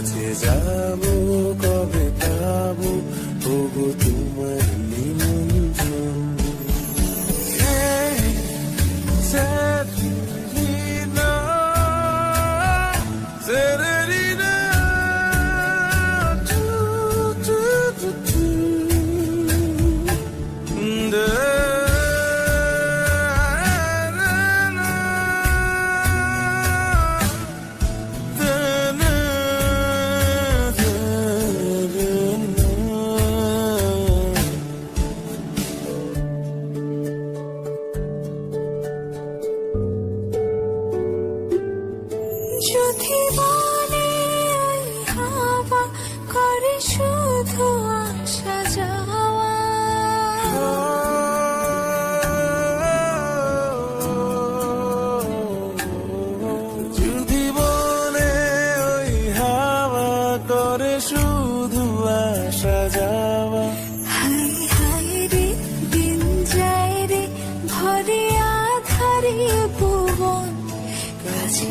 কাছে যাব কবে যদি বলে হাওয়া করে শুধু আসা যাওয়া। যদি বলে ওই হাওয়া করে শুধু আসা যাওয়া। হাই হাই রে দিন যায় রে ভরে আধারে ভুবন। কাছে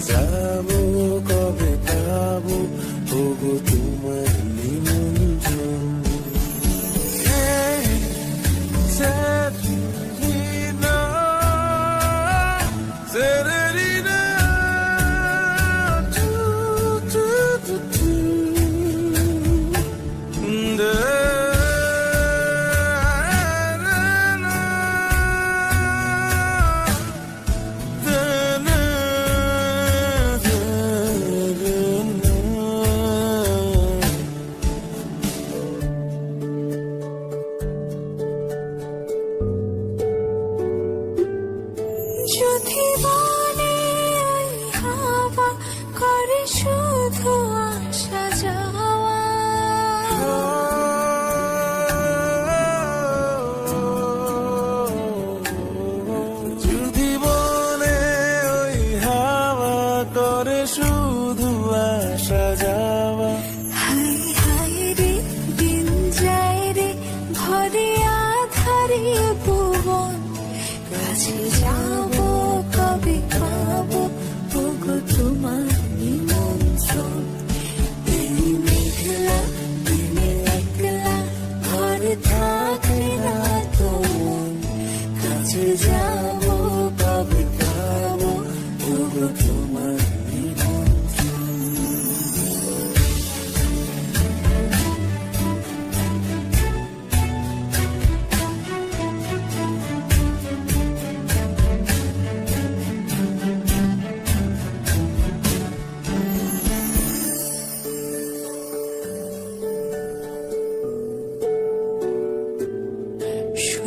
যাব কবে পাবো তোমার যদি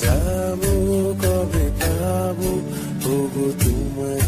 যাব কবে পাবো তবু তোমার